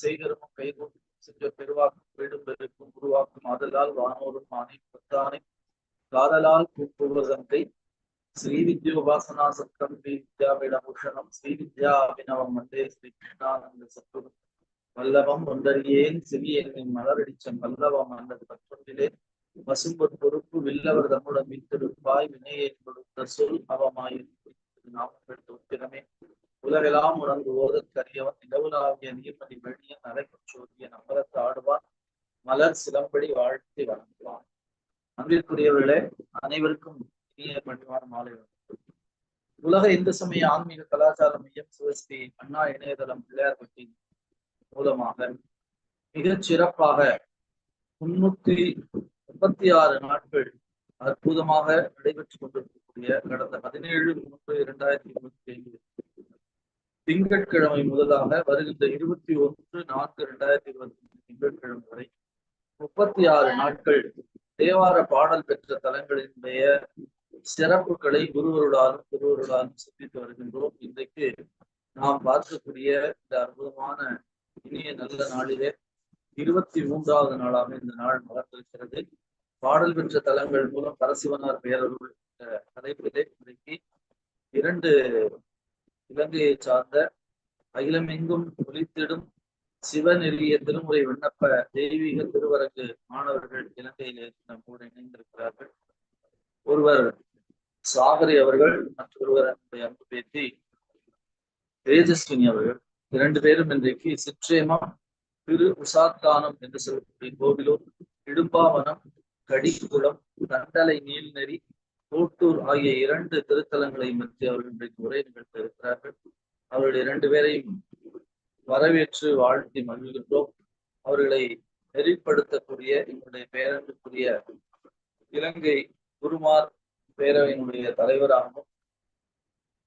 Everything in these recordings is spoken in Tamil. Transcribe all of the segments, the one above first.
செய்கருமும் கைகூட்டும் சென்ற பெருவாக்கும் வீடும் பெருக்கும் உருவாக்கும் ஆதலால் வானோரும் ஆணை பத்தானை காதலால் கூப்புவதங்கை ஸ்ரீ வித்யோபாசனா சத்தம் ஸ்ரீ வித்யாபீடபூஷணம் ஸ்ரீ வித்யா அபிநவம் வந்தே ஸ்ரீ கிருஷ்ணானந்த சத்துரு வல்லவம் ஒன்றறியேன் சிறியேன் மலரடிச்சம் வல்லவம் அல்லது பற்றொன்றிலே பசும்பொன் பொறுப்பு வில்லவர் தம்முடன் மீத்தெடுப்பாய் வினையை கொடுத்த சொல் அவமாயிருக்கும் நாமங்கள் உத்திரமே. உலகெல்லாம் உணர்ந்து ஓதற்கரியவன் நிலவுலாவிய நீர்மதி வெளிய நடைபெற் சோதிய நம்பரத்து ஆடுவான். மலர் சிலம்படி வாழ்த்தி வணங்குவான். அன்பிற்குரியவர்களே அனைவருக்கும் இனிய பணிவான மாலை உலக இந்து சமய ஆன்மீக கலாச்சார மையம் சிவஸ்ரீ அண்ணா இணையதளம் பிள்ளையார்பட்டி மூலமாக மிகச் சிறப்பாக முன்னூத்தி முப்பத்தி ஆறு நாட்கள் அற்புதமாக நடைபெற்றுக் கொண்டிருக்கக்கூடிய கடந்த பதினேழு மூன்று இரண்டாயிரத்தி இருபத்தி ஐந்து திங்கட்கிழமை முதலாக வருகின்ற இருபத்தி ஒன்று நான்கு இரண்டாயிரத்தி இருபத்தி ஐந்து திங்கட்கிழமை வரை முப்பத்தி ஆறு நாட்கள் தேவார பாடல் பெற்ற தலங்களினுடைய சிறப்புகளை குருவருடாலும் குருவருடாலும் சிந்தித்து வருகின்றோம். இன்றைக்கு நாம் பார்க்கக்கூடிய இந்த அற்புதமான இனிய நல்ல நாளிலே இருபத்தி மூன்றாவது நாளாக இந்த நாள் மலர்ந்திருக்கிறது. பாடல் பெற்ற தலங்கள் மூலம் பரசிவனார் பேரருள் என்ற தலைப்பிலே இன்றைக்கு இரண்டு இலங்கையை சார்ந்த அகிலமெங்கும் ஒளித்திடும் சிவநெறிய திருமுறை விண்ணப்ப தெய்வீக திருவரங்கு மாணவர்கள் இலங்கையில் நம்மோடு இணைந்திருக்கிறார்கள். ஒருவர் சாகரி அவர்கள் மற்றொருவர் என்னுடைய அன்பு பேத்தி தேஜஸ்வினி அவர்கள். இரண்டு பேரும் இன்றைக்கு சிற்றேமம் திரு உசாத்தானம் என்று சொல்லக்கூடிய கோவிலூர் இடும்பாவனம் கடிக்குளம் தண்டலை நீல்நெறி கோட்டூர் ஆகிய இரண்டு திருத்தலங்களை பற்றி அவர்கள் இன்றைக்கு உரை நிகழ்த்த இருக்கிறார்கள் அவர்கள் இரண்டு பேரையும் வரவேற்று வாழ்த்தி மகிழ்கின்றோம். அவர்களை நெறிப்படுத்தக்கூடிய எங்களுடைய பேரன்புக்குரிய இலங்கை குருமார் பேரவையினுடைய தலைவராகவும்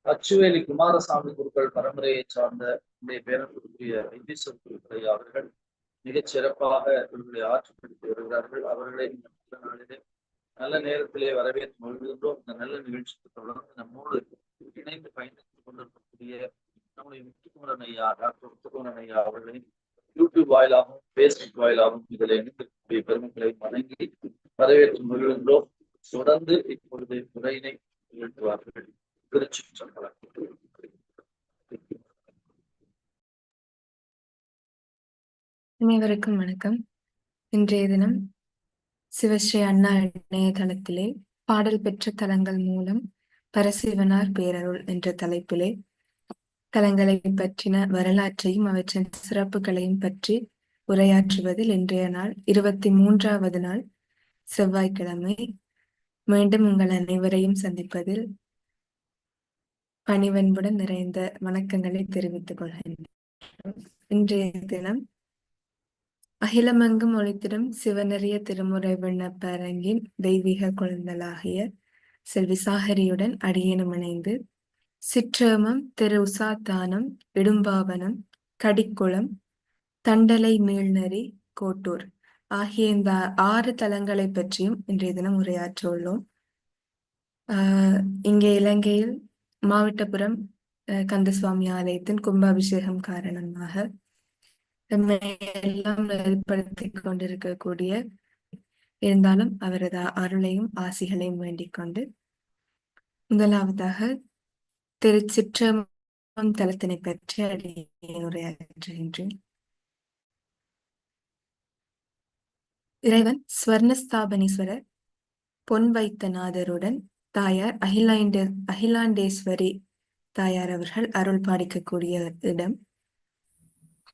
அச்சுவேலி குமாரசாமி குருக்கள் பரம்பரையை சார்ந்த என்னுடைய பேரன்புக்குரிய வைத்தீஸ்வர் குருக்களை அவர்கள் மிகச் சிறப்பாக இவர்களை ஆற்றுப்படுத்தி வருகிறார்கள். அவர்களை இந்த நாளிலே நல்ல நேரத்திலே வரவேற்று மகிழ்கின்றோம். இந்த நல்ல நிகழ்ச்சிக்கு தொடர்ந்து நம்மோடு இணைந்து பயணித்துக் கொண்டிருக்கக்கூடிய நம்முடைய முத்துக்குமரன் ஐயா டாக்டர் முத்துக்குமரன் ஐயா அவர்களை யூடியூப் வாயிலாகவும் பேஸ்புக் வாயிலாகவும் இதில் இணைந்திருக்கக்கூடிய பெருமைகளை வணங்கி வரவேற்று மகிழ்கின்றோம். தொடர்ந்து இப்பொழுது உரையினை நிகழ்த்துவார்கள். திருச்சிற்றம்பலம் அனைவருக்கும் வணக்கம். இன்றைய தினம் சிவஸ்ரீ அண்ணா இணையதளத்திலே பாடல் பெற்ற தலங்கள் மூலம் பரசிவனார் பேரருள் என்ற தலைப்பிலே தலங்களை பற்றின வரலாற்றையும் அவற்றின் சிறப்புகளையும் பற்றி உரையாற்றுவதில் இன்றைய நாள் இருபத்தி மூன்றாவது நாள் செவ்வாய்க்கிழமை. மீண்டும் உங்கள் அனைவரையும் சந்திப்பதில் பணிவன்புடன் நிறைந்த வணக்கங்களை தெரிவித்துக் கொள்கின்றேன் இன்றைய தினம் அகிலமங்கும் ஒளித்திடும் சிவனறிய திருமுறை விண்ணப்ப அரங்கின் தெய்வீக குழந்தலாகிய செல்வி சாகரியுடன் அடியேனும் இணைந்து சிற்றேமம் திரு உசாத்தானம் இடும்பாவனம் கடிக்குளம் தண்டலை மீள்நெறி கோட்டூர் ஆகிய இந்த ஆறு தலங்களை பற்றியும் இன்றைய தினம் உரையாற்ற உள்ளோம். ஆஹ் இங்கே இலங்கையில் மாவட்டபுரம் அஹ், கந்தசுவாமி ஆலயத்தின் கும்பாபிஷேகம் காரணமாக நம்மை எல்லாம் நெறிப்படுத்தி கொண்டிருக்கக்கூடிய இருந்தாலும் அவரது அருளையும் ஆசிகளையும் வேண்டிக் கொண்டு முதலாவதாக திருச்சிற்றம்பலம் தலத்தினை பற்றி அடியேன் உரையாற்றுகின்றேன். இறைவன் ஸ்வர்ணஸ்தாபனீஸ்வரர் பொன் வைத்தநாதருடன் தாயார் அகிலாண்ட அகிலாண்டேஸ்வரி தாயார் அவர்கள் அருள் பாடிக்கக்கூடிய இடம்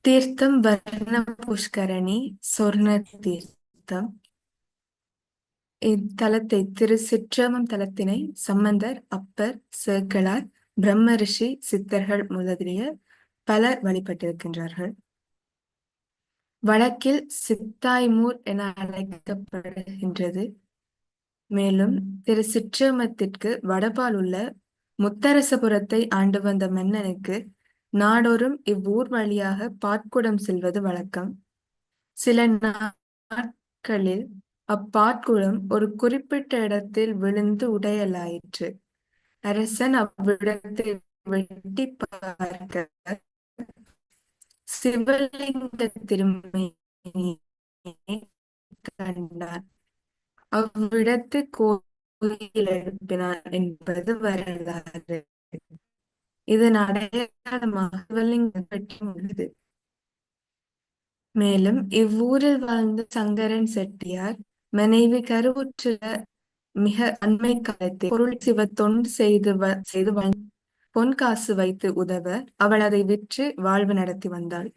தீர்த்தம் வர்ண புஷ்கரணி சொர்ண தீர்த்தம். இத்தலத்தை திரு சிற்றமம் தலத்தினை சம்பந்தர் அப்பர் சேக்கலார் பிரம்ம ரிஷி சித்தர்கள் முதலிய பலர் வழிபட்டிருக்கின்றார்கள். வழக்கில் சித்தாய்மூர் என அழைக்கப்படுகின்றது. மேலும் திரு சிற்றமத்திற்கு வடபால் உள்ள முத்தரசபுரத்தை ஆண்டு வந்த மன்னனுக்கு நாடோறும் இவ்வூர் வழியாக பாட்குடம் செல்வது வழக்கம். சில நாட்களில் அப்பாட்குடம் ஒரு குறிப்பிட்ட இடத்தில் விழுந்து உடையலாயிற்று. அரசன் அவ்விடத்தை வெட்டி பார்க்க சிவலிங்க திருமணி கண்டார் அவ்விடத்து கோயில் எழுப்பினார் என்பது வரலாறு. இதன் அடையாளமாக சிவலிங்கம் உள்ளது மேலும் இவ்வூரில் வாழ்ந்த சங்கரன் செட்டியார் மனைவி கருவுற்றுள்ள மிக அண்மை காலத்தில் பொருள் சிவ தொண்டு செய்து செய்து பொன் காசு வைத்து உதவ அவள் அதை விற்று வாழ்வு நடத்தி வந்தாள்.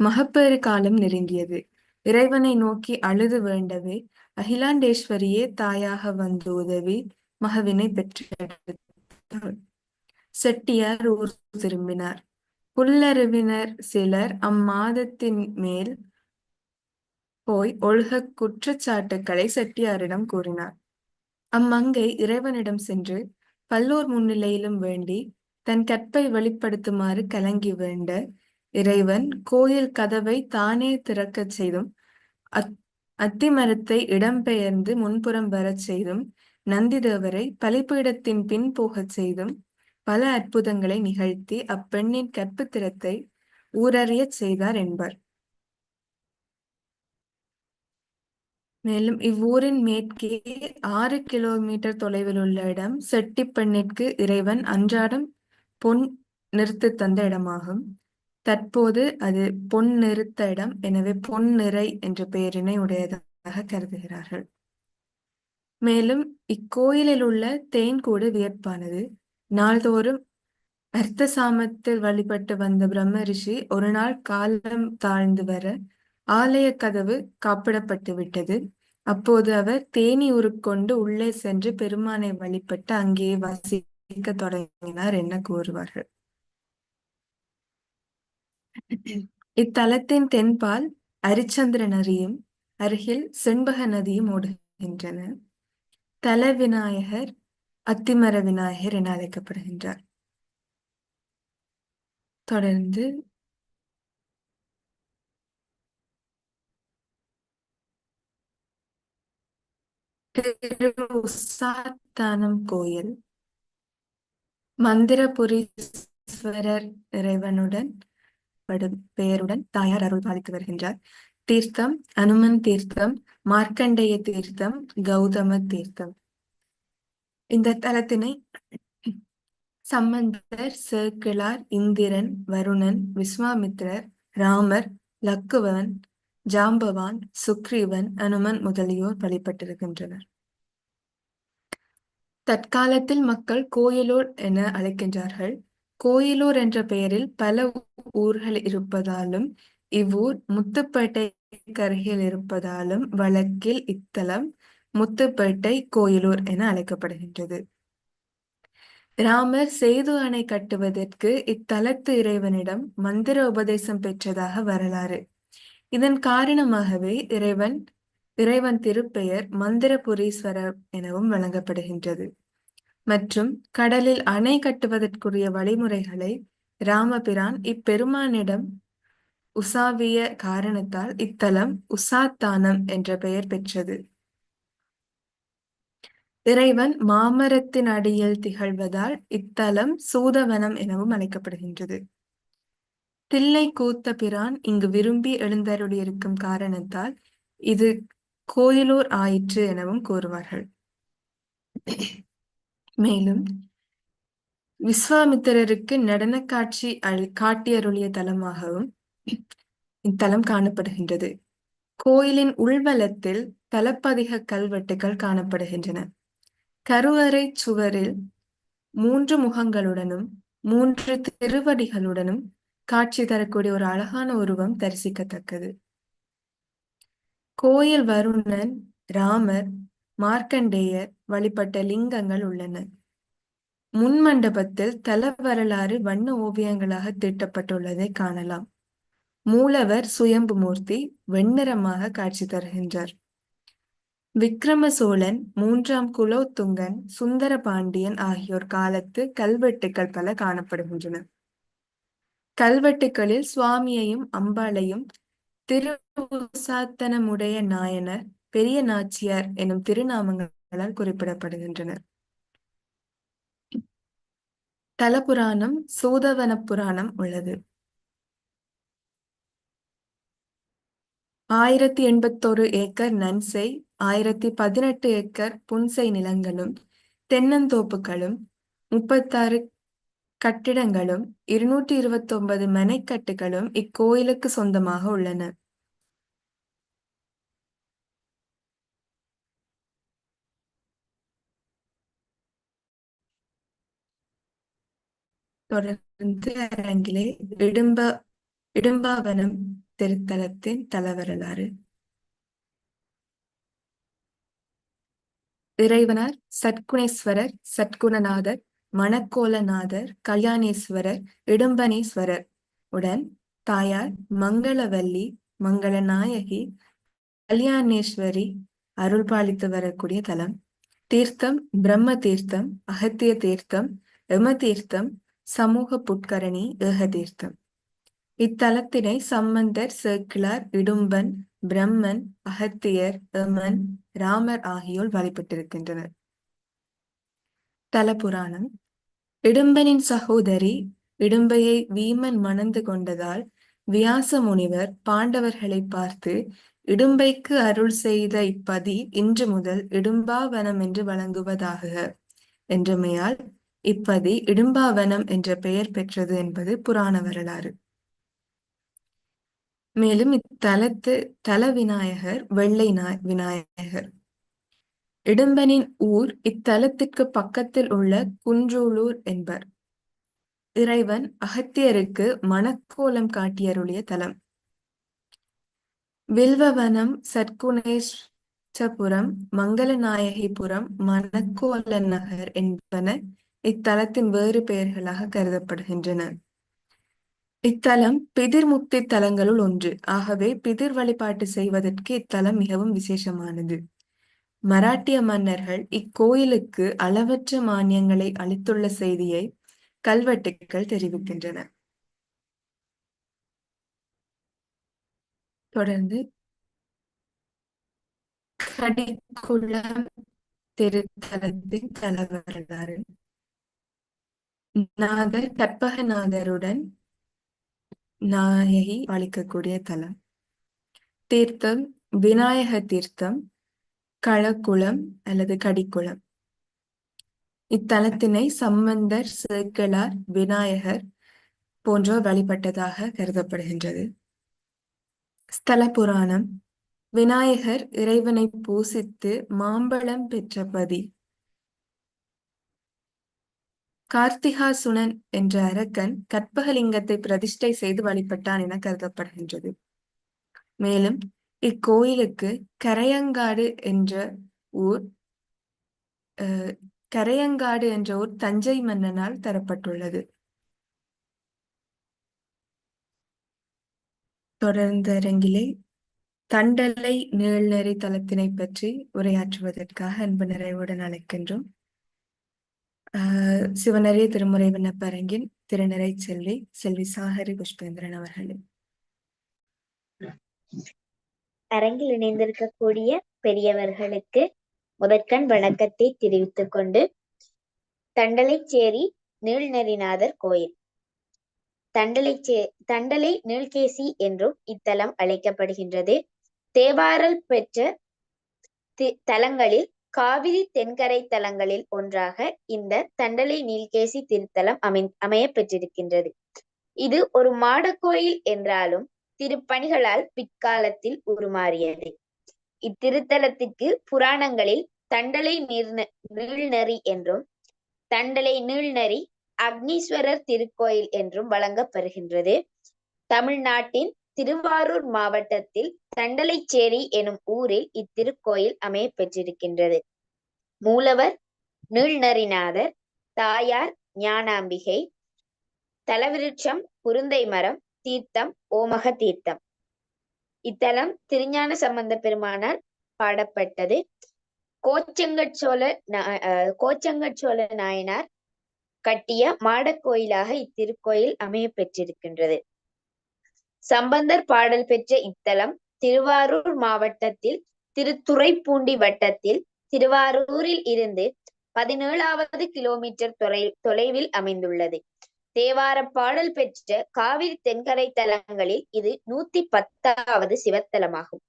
மகப்பேறு காலம் நெருங்கியது. இறைவனை நோக்கி அழுது வேண்டவே அகிலாண்டேஸ்வரியே தாயாக வந்து உதவி மகவினை பெற்று செட்டியார் ஊர் திரும்பினார். புல்லறிவினர் சிலர் அம்மாதத்தின் மேல் போய் ஒழுக குற்றச்சாட்டுக்களை செட்டியாரிடம் கூறினார். அம்மங்கை இறைவனிடம் சென்று பல்லோர் முன்னிலையிலும் வேண்டி தன் கற்பை வெளிப்படுத்துமாறு கலங்கி வேண்ட இறைவன் கோயில் கதவை தானே திறக்கச் செய்தும் அத் அத்திமரத்தை இடம்பெயர்ந்து முன்புறம் வரச் செய்தும் நந்திதேவரை பலிப்பீடத்தின் பின் போகச் செய்தும் பல அற்புதங்களை நிகழ்த்தி அப்பெண்ணின் கற்புத்திறத்தை ஊரறியச் செய்தார் என்பர். மேலும் இவ்வூரின் மேற்கே ஆறு கிலோமீட்டர் தொலைவில் உள்ள இடம் செட்டிப்பெண்ணிற்கு இறைவன் அன்றாடம் பொன் நிறுத்து தந்த இடமாகும். தற்போது அது பொன் நிறுத்த இடம். எனவே பொன் நிறை என்ற பெயரினை உடையதாக கருதுகிறார்கள். மேலும் இக்கோயிலில் உள்ள தேன்கூடு வியப்பானது நாள்தோறும் அர்த்த சாமத்தில் வழிபட்டு வந்த பிரம்ம ரிஷி ஒரு நாள் காலம் தாழ்ந்து வர ஆலய கதவு காப்பிடப்பட்டு விட்டது. அப்போது அவர் தேனி உருக்கொண்டு உள்ளே சென்று பெருமானை வழிபட்டு அங்கேயே வசிக்க தொடங்கினார் என கூறுவார்கள். இத்தலத்தின் தென்பால் அரிச்சந்திர நதியும் அருகில் செண்பக நதியும் ஓடுகின்றன. தல விநாயகர் அத்திமர விநாயகர் என அழைக்கப்படுகின்றார். தொடர்ந்து உசாத்தானம் கோயில் மந்திரபுரீஸ்வரர் இறைவனுடன் படும் பெயருடன் தாயார் அருள் பாதித்து வருகின்றார். தீர்த்தம் அனுமன் தீர்த்தம் மார்க்கண்டேய தீர்த்தம் கௌதம தீர்த்தம். இந்த தலத்தினை சம்பந்தர் சேக்கிழார் இந்திரன் வருணன் விஸ்வாமித்ரர் ராமர் லக்குவன் ஜாம்பவான் சுக்ரீவன் அனுமன் முதலியோர் வழிபட்டிருக்கின்றனர். தற்காலத்தில் மக்கள் கோயிலூர் என அழைக்கின்றார்கள். கோயிலூர் என்ற பெயரில் பல ஊர்கள் இருப்பதாலும் இவ்வூர் முத்துப்பேட்டைக்கு அருகில் இருப்பதாலும் வழக்கில் இத்தலம் முத்துப்பேட்டை கோயிலூர் என அழைக்கப்படுகின்றது. ராமர் சேது அணை கட்டுவதற்கு இத்தலத்து இறைவனிடம் மந்திர உபதேசம் பெற்றதாக வரலாறு. இதன் காரணமாகவே இறைவன் இறைவன் திருப்பெயர் மந்திரபுரீஸ்வரர் எனவும் வழங்கப்படுகின்றது. மற்றும் கடலில் அணை கட்டுவதற்குரிய வழிமுறைகளை ராமபிரான் இப்பெருமானிடம் உசாவிய காரணத்தால் இத்தலம் உசாத்தானம் என்ற பெயர் பெற்றது. இறைவன் மாமரத்தின் அடியில் திகழ்வதால் இத்தலம் சூதவனம் எனவும் அழைக்கப்படுகின்றது. தில்லை கூத்த பிரான் இங்கு விரும்பி எழுந்தருளியிருக்கும் காரணத்தால் இது கோயிலூர் ஆயிற்று எனவும் கூறுவார்கள். மேலும் விஸ்வாமித்திரருக்கு நடன காட்சி அழி காட்டியருளிய தலமாகவும் இத்தலம் காணப்படுகின்றது. கோயிலின் உள்வலத்தில் தலப்பதிக கல்வெட்டுகள் காணப்படுகின்றன. கருவறை சுவரில் மூன்று முகங்களுடனும் மூன்று திருவடிகளுடனும் காட்சி தரக்கூடிய ஒரு அழகான உருவம் தரிசிக்கத்தக்கது. கோயில் வருணன் ராமர் மார்க்கண்டேயர் வழிபட்ட லிங்கங்கள் உள்ளன. முன் மண்டபத்தில் தல வரலாறு வண்ண ஓவியங்களாக தீட்டப்பட்டுள்ளதை காணலாம். மூலவர் சுயம்பு மூர்த்தி வெண்ணிறமாக காட்சி தருகின்றார். விக்ரம சோழன் மூன்றாம் குலோத்துங்கன் சுந்தர பாண்டியன் ஆகியோர் காலத்து கல்வெட்டுக்கள் பல காணப்படுகின்றன. கல்வெட்டுக்களில் சுவாமியையும் அம்பாளையும் திருசாத்தனமுடைய நாயனர் பெரிய நாச்சியார் எனும் திருநாமங்களால் குறிப்பிடப்படுகின்றனர். தலபுராணம் சூதவன புராணம் உள்ளது. ஆயிரத்தி எண்பத்தோரு ஏக்கர் நன்செய் ஆயிரத்தி பதினெட்டு ஏக்கர் புன்செய் நிலங்களும் தென்னந்தோப்புகளும் முப்பத்தாறு கட்டிடங்களும் இருநூற்றி இருபத்தொன்பது மனைக்கட்டுகளும் இக்கோயிலுக்கு சொந்தமாக உள்ளன. தொடர்ந்து அரங்கிலே இடும்ப இடும்பாவனம் திருத்தலத்தின் தலவரலாறு. இறைவனார் சத்குணேஸ்வரர் சத்குணநாதர் மணக்கோலநாதர் கல்யாணேஸ்வரர் இடும்பனேஸ்வரர். உடன் தாயார் மங்களவல்லி மங்களநாயகி கல்யாணேஸ்வரி அருள்பாலித்து வரக்கூடிய தலம். தீர்த்தம் பிரம்ம தீர்த்தம் அகத்திய தீர்த்தம் எம தீர்த்தம் சமூக புட்கரணி ஏக தீர்த்தம் இத்தலத்தினை சம்பந்தர் சேக்கிழார் இடும்பன் பிரம்மன் அகத்தியர் எமன் ராமர் ஆகியோர் வழிபட்டிருக்கின்றனர். தலபுராணம். இடும்பனின் சகோதரி இடும்பையை வீமன் மணந்து கொண்டதால் வியாச முனிவர் பாண்டவர்களை பார்த்து இடும்பைக்கு அருள் செய்த இப்பதி இன்று முதல் இடும்பாவனம் என்று வழங்குவதாக என்றமையால் இப்பதி இடும்பாவனம் என்ற பெயர் பெற்றது என்பது புராண வரலாறு. மேலும் இத்தலத்து தல விநாயகர் வெள்ளை நாய் விநாயகர். இடும்பனின் ஊர் இத்தலத்திற்கு பக்கத்தில் உள்ள குன்றூலூர் என்பர். இறைவன் அகத்தியருக்கு மணக்கோலம் காட்டியருளிய தலம். வில்வவனம் சற்குணேஷ்டபுரம் மங்களநாயகிபுரம் மணக்கோலன் நகர் என்பன இத்தலத்தின் வேறு பெயர்களாக கருதப்படுகின்றன. இத்தலம் பிதிர்முக்தி தலங்களுள் ஒன்று. ஆகவே பிதிர் வழிபாட்டு செய்வதற்கு இத்தலம் மிகவும் விசேஷமானது. மராட்டிய மன்னர்கள் இக்கோயிலுக்கு அளவற்ற மானியங்களை அளித்துள்ள செய்தியை கல்வெட்டுக்கள் தெரிவிக்கின்றன. தொடர்ந்து கடிக்குளம் திருத்தலத்தின் தலவரலாறு நாதர் கற்பகநாதருடன் நாயகி அளிக்கக்கூடிய தலம். தீர்த்தம் விநாயக தீர்த்தம் களக்குளம் அல்லது கடிக்குளம். இத்தலத்தினை சம்பந்தர் சேக்கிழார் விநாயகர் போன்றோர் வழிபட்டதாக கருதப்படுகின்றது. ஸ்தல புராணம். விநாயகர் இறைவனை பூசித்து மாம்பழம் பெற்ற பதி. கார்த்திகாசுனன் என்ற அரக்கன் கற்பகலிங்கத்தை பிரதிஷ்டை செய்து வழிபட்டான் என கருதப்படுகின்றது. மேலும் இக்கோயிலுக்கு கரையங்காடு என்ற ஊர் கரையங்காடு என்ற ஊர் தஞ்சை மன்னனால் தரப்பட்டுள்ளது. தொடர்ந்த அரங்கிலே தண்டலை நீள்நெறி தளத்தினை பற்றி உரையாற்றுவதற்காக அன்பு நிறைவுடன் அழைக்கின்றோம். ஆஹ் திருமுறை விண்ணப்பரங்கின் திருநிறை செல்வி செல்வி சாகரி புஷ்பேந்திரன் அவர்களே அரங்கில் இணைந்திருக்கக்கூடிய பெரியவர்களுக்கு முதற்கண் வணக்கத்தை தெரிவித்துக் கொண்டு தண்டலைச்சேரி நீள்நெறிநாதர் கோயில். தண்டலைச்சே தண்டலை நீள்கேசி என்றும் இத்தலம் அழைக்கப்படுகின்றது. தேவாரல் பெற்ற தலங்களில் காவிரி தென்கரை தலங்களில் ஒன்றாக இந்த தண்டலை நீல்கேசி திருத்தலம் அமை அமைய பெற்றிருக்கின்றது இது ஒரு மாடக்கோயில் என்றாலும் திருப்பணிகளால் பிற்காலத்தில் உருமாறியது. இத்திருத்தலத்திற்கு புராணங்களில் தண்டலை நீர் நீள்நெறி என்றும் தண்டலை நீள்நெறி அக்னீஸ்வரர் திருக்கோயில் என்றும் வழங்கப்படுகின்றது. தமிழ்நாட்டின் திருவாரூர் மாவட்டத்தில் தண்டலைச்சேரி எனும் ஊரில் இத்திருக்கோயில் அமைய பெற்றிருக்கின்றது. மூலவர் நீள்நரிநாதர் தாயார் ஞானாம்பிகை தலவிருட்சம் குருந்தை மரம் தீர்த்தம் ஓமக தீர்த்தம். இத்தலம் திருஞான சம்பந்த பெருமானால் பாடப்பட்டது. கோச்சங்கச்சோழ கோச்சங்கட்சோழ நாயனார் கட்டிய மாடக்கோயிலாக இத்திருக்கோயில் அமைய பெற்றிருக்கின்றது. சம்பந்தர் பாடல் பெற்ற இத்தலம் திருவாரூர் மாவட்டத்தில் திருத்துறைப்பூண்டி வட்டத்தில் திருவாரூரில் இருந்து பதினேழாவது கிலோமீட்டர் தொலை தொலைவில் அமைந்துள்ளது. தேவார பாடல் பெற்ற காவிரி தென்கரை தலங்களில் இது நூத்தி பத்தாவது சிவத்தலமாகும்.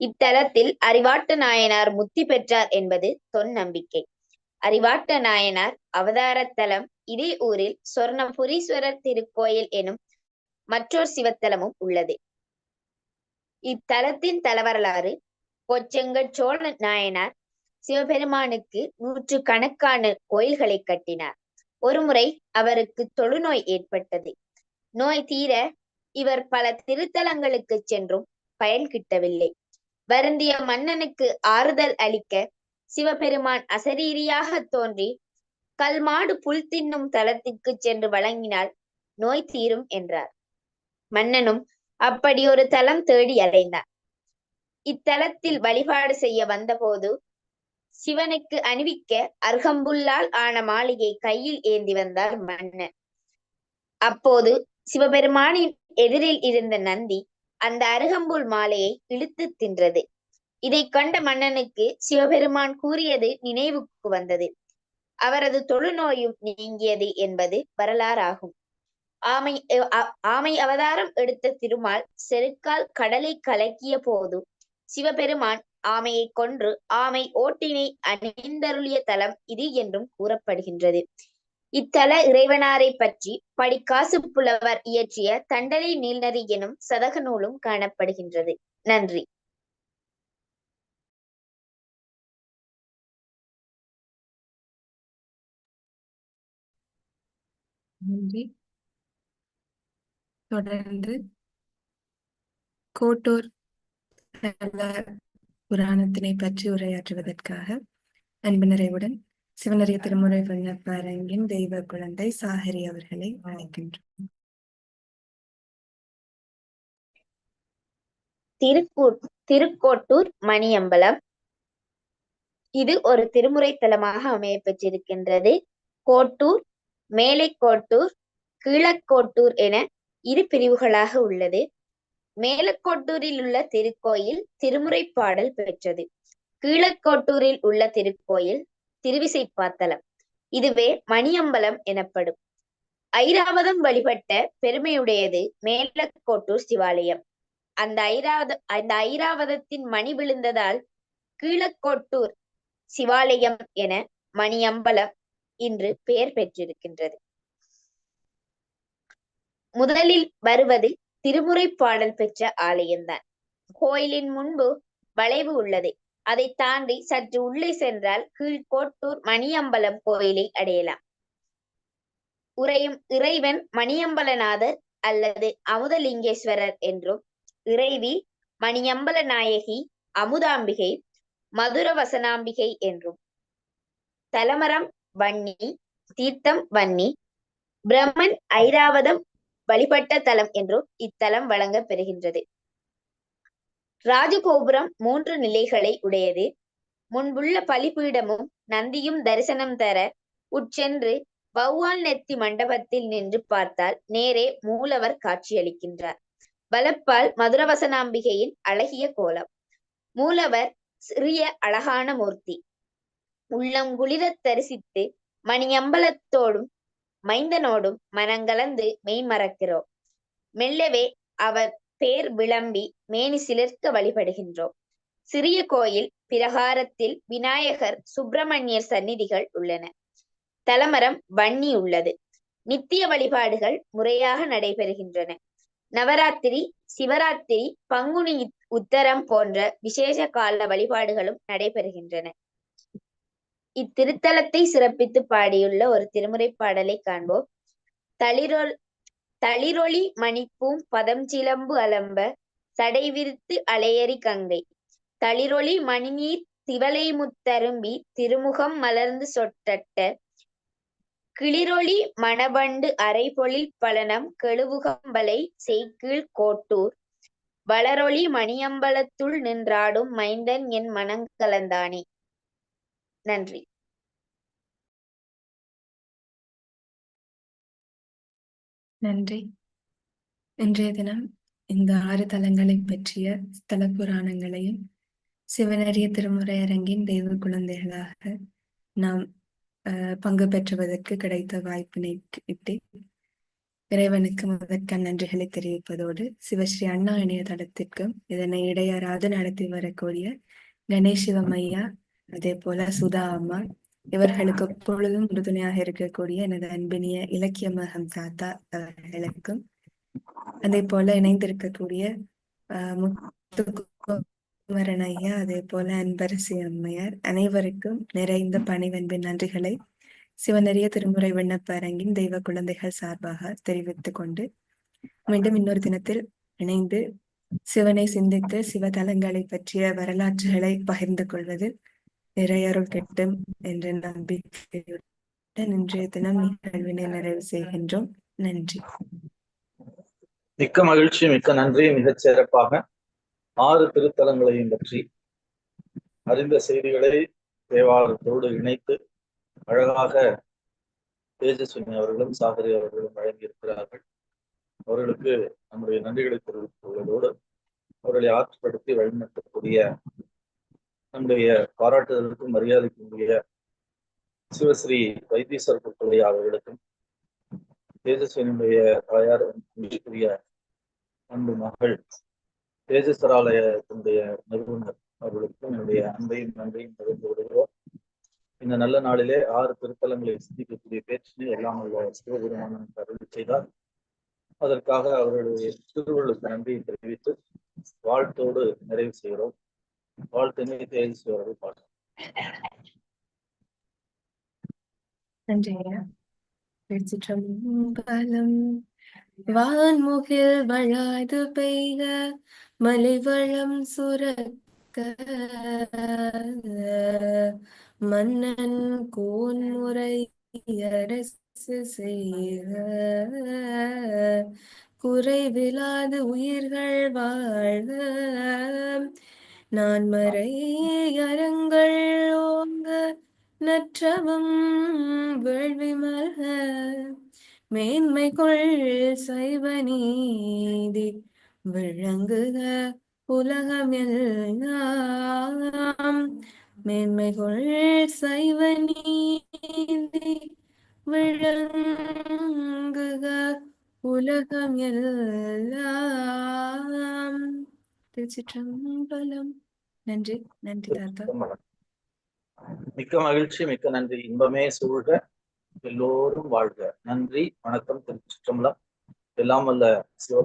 இத்தலத்தில் அறிவாட்ட நாயனார் முத்தி பெற்றார் என்பது தொன் நம்பிக்கை அறிவாட்ட நாயனார் அவதாரத்தலம் இதே ஊரில் சொர்ணபுரீஸ்வரர் திருக்கோயில் எனும் மற்றொரு சிவத்தலமும் உள்ளது. இத்தலத்தின் தலவரலாறு கொச்செங்கட் சோழ நாயனார் சிவபெருமானுக்கு நூற்று கணக்கான கோயில்களை கட்டினார். ஒருமுறை அவருக்கு தொழுநோய் ஏற்பட்டது. நோய் தீர இவர் பல திருத்தலங்களுக்கு சென்றும் பயன் கிட்டவில்லை. வருந்திய மன்னனுக்கு ஆறுதல் அளிக்க சிவபெருமான் அசரீரியாக தோன்றி கல்மாடு புல் தின்னும் தலத்துக்கு சென்று வழங்கினால் நோய் தீரும் என்றார். மன்னனும் அப்படி ஒரு தலம் தேடி அடைந்தான் இத்தலத்தில் வழிபாடு செய்ய வந்தபோது சிவனுக்கு அணிவிக்க அருகம்புல்லால் ஆன மாளிகை கையில் ஏந்தி வந்தார் மன்னன். அப்போது சிவபெருமானின் எதிரில் இருந்த நந்தி அந்த அருகம்புல் மாலையை இழுத்து தின்றது. இதை கண்ட மன்னனுக்கு சிவபெருமான் கூறியது நினைவுக்கு வந்தது. அவரது தொழுநோயும் நீங்கியது என்பது வரலாறாகும். ஆமை ஆமை அவதாரம் எடுத்த திருமால் செருக்கால் கடலை கலக்கிய போது சிவபெருமான் ஆமையை கொன்று ஆமை ஓட்டினை அணிந்தருளிய தலம் இது என்றும் கூறப்படுகின்றது. இத்தல இறைவனாரை பற்றி படிக்காசு புலவர் இயற்றிய தண்டலை நீல்நரி எனும் சதக நூலும் காணப்படுகின்றது. நன்றி. நன்றி. தொடர்ந்து கோட்டூர் புராணத்தினை பற்றி உரையாற்றுவதற்காக அன்பு நிறைவுடன் திருமுறை விண்ணப்ப அரங்கின் தெய்வ குழந்தை சாஹரி அவர்களை அழைக்கின்றோம். திருக்கூர் திருக்கோட்டூர் மணியம்பலம். இது ஒரு திருமுறை தலமாக அமைய பெற்றிருக்கின்றது. கோட்டூர் மேலைக்கோட்டூர் கீழக்கோட்டூர் என இரு பிரிவுகளாக உள்ளது. மேலக்கோட்டூரில் உள்ள திருக்கோயில் திருமுறை பாடல் பெற்றது. கீழக்கோட்டூரில் உள்ள திருக்கோயில் திருவிசைப்பாத்தலம். இதுவே மணியம்பலம் எனப்படும். ஐராவதம் வழிபட்ட பெருமையுடையது மேலக்கோட்டூர் சிவாலயம். அந்த ஐராவத அந்த ஐராவதத்தின் மணி விழுந்ததால் கீழக்கோட்டூர் சிவாலயம் என மணியம்பலம் இன்று பெயர் பெற்றிருக்கின்றது. முதலில் வருவது திருமுறை பாடல் பெற்ற ஆலயம்தான் கோயிலின் முன்பு வளைவு உள்ளது. அதை தாண்டி சற்று உள்ளே சென்றால் கீழ்கோட்டூர் மணியம்பலம் கோயிலை அடையலாம். உரையும் இறைவன் மணியம்பலநாதர் அல்லது அமுதலிங்கேஸ்வரர் என்றும் இறைவி மணியம்பல நாயகி அமுதாம்பிகை மதுர வசனாம்பிகை என்றும் தலமரம் வன்னி தீர்த்தம் வன்னி பிரம்மன் ஐராவதம் வழிபட்ட தலம் என்றும் இத்தலம் வழங்க பெறுகின்றது ராஜகோபுரம் மூன்று நிலைகளை உடையது. முன்புள்ள பலிபீடமும் நந்தியும் தரிசனம் தர உட்சென்று வௌவால் நெத்தி மண்டபத்தில் நின்று பார்த்தால் நேரே மூலவர் காட்சியளிக்கின்றார். வலப்பால் மதுரவசனாம்பிகையின் அழகிய கோலம். மூலவர் சிறிய அழகான மூர்த்தி. உள்ளம் குளிரத் தரிசித்து மணியம்பலத்தோடும் மைந்தனோடும் மனங்கலந்து மெய்மறக்கிறோம் மெல்லவே அவர் பேர் விளம்பி மேனி சிலிர்க்க வழிபடுகின்றோம். சிறிய கோயில் பிரகாரத்தில் விநாயகர் சுப்பிரமணியர் சந்நிதிகள் உள்ளன. தலமரம் வன்னி உள்ளது. நித்திய வழிபாடுகள் முறையாக நடைபெறுகின்றன. நவராத்திரி சிவராத்திரி பங்குனி உத்தரம் போன்ற விசேஷ கால வழிபாடுகளும் நடைபெறுகின்றன. இத்திருத்தலத்தை சிறப்பித்து பாடியுள்ள ஒரு திருமுறை பாடலை காண்போம். தளிரொல் தளிரொளி மணிப்பூம் பதம் சிலம்பு அலம்ப சடை விரித்து அலையறி கங்கை. தளிரொளி மணிநீர் திவலை முத்தரும்பி திருமுகம் மலர்ந்து சொட்டட்ட கிளிரொளி மணபண்டு அரைபொழில் பலனம் கெழுவுகம்பலை செய்கீழ் கோட்டூர். வளரொளி மணியம்பலத்துள் நின்றாடும் மைந்தன் என் மனங்கலந்தானே நன்றி. நன்றி. இன்றைய தினம் இந்த ஆறு தலங்களை பற்றிய ஸ்தல புராணங்களையும் சிவனரிய திருமுறை அரங்கின் தெய்வ குழந்தைகளாக நாம் பங்கு பெற்றுவதற்கு கிடைத்த வாய்ப்பினை இட்டு இறைவனுக்கு முதற்கண் நன்றிகளை தெரிவிப்பதோடு சிவஸ்ரீ அண்ணா இணையதளத்திற்கும் இதனை இடையறாது நடத்தி வரக்கூடிய கணேஷ் சிவமையா அதே போல சுதா அம்மா இவர்களுக்கு எப்பொழுதும் உறுதுணையாக இருக்கக்கூடிய எனது அன்பினிய இலக்கிய மகம் தாத்தா அவர்களுக்கும் அதே போல இணைந்திருக்கக்கூடிய ஆஹ் முத்துக்குமரன் ஐயா அதே போல அன்பரசி அம்மையார் அனைவருக்கும் நிறைந்த பணிவன்பின் நன்றிகளை சிவனறிய திருமுறை விண்ணப்ப அரங்கின் தெய்வ குழந்தைகள் சார்பாக தெரிவித்துக் கொண்டு மீண்டும் இன்னொரு தினத்தில் இணைந்து சிவனை சிந்தித்து சிவதலங்களை பற்றிய வரலாற்றுகளை பகிர்ந்து கொள்வதில் இறையருள் கெட்டும் என்ற நம்பிக்கையுடன் இன்றைய தினம் நிகழ்வினை நிறைவு செய்கின்றோம். நன்றி. மிக்க மகிழ்ச்சி மிக்க நன்றி மிகச் சிறப்பாக ஆறு திருத்தலங்களையும் பற்றி அறிந்த செய்திகளை தேவாரத்தோடு இணைத்து அழகாக தேஜஸ்வினி அவர்களும் சாகரி அவர்களும் வழங்கியிருக்கிறார்கள். அவர்களுக்கு நம்முடைய நன்றிகளை தெரிவித்துள்ளதோடு அவர்களை ஆற்றுப்படுத்தி வழிநடத்தக்கூடிய நம்முடைய பாராட்டுதலுக்கும் மரியாதைக்குரிய சிவஸ்ரீ வைத்தீஸ்வர புத்தலையா அவர்களுக்கும் தேஜஸ்வினுடைய தாயார் அன்புக்குரிய அன்பு மகள் தேஜஸ்வராலயத்தினுடைய நிறுவனர் அவர்களுக்கும் என்னுடைய அன்பையும் நன்றியும் பகிர்ந்து விடுகிறோம் இந்த நல்ல நாளிலே ஆறு திருத்தலங்களை சிந்திக்கக்கூடிய பேச்சினை எல்லாம் சிவபெருமானன் அருள் செய்தார். அதற்காக அவர்களுடைய திருவள்ளுக்கு நன்றியை தெரிவித்து வாழ்த்தோடு நிறைவு செய்கிறோம். வாழ்த்தினை தேஜஸ்வி அவர்கள் பாடுறோம் நன்றி ஐயா திருச்சிற்றம்பலம் வான்முகில் வழாது பெய்க மலைவளம் சுரக்க மன்னன் கோன்முறை அரசு செய்க குறைவிலாது உயிர்கள் வாழ்க நான் மறை அரங்கள் ஓங்க நற்றவம் வேள்வி மல்க மேன்மை கொள் சைவ நீதி விளங்குக உலகம் எல்லாம். மேன்மை கொள் சைவ நீதி விளங்குக உலகம் எல்லாம். திருச்சிற்றம்பலம் நன்றி நன்றி தாத்தா. மிக்க மகிழ்ச்சி மிக்க நன்றி. இன்பமே சூழ்க எல்லோரும் வாழ்க. நன்றி வணக்கம் திருச்சிற்றம்பலம். எல்லாம் வல்ல சிவ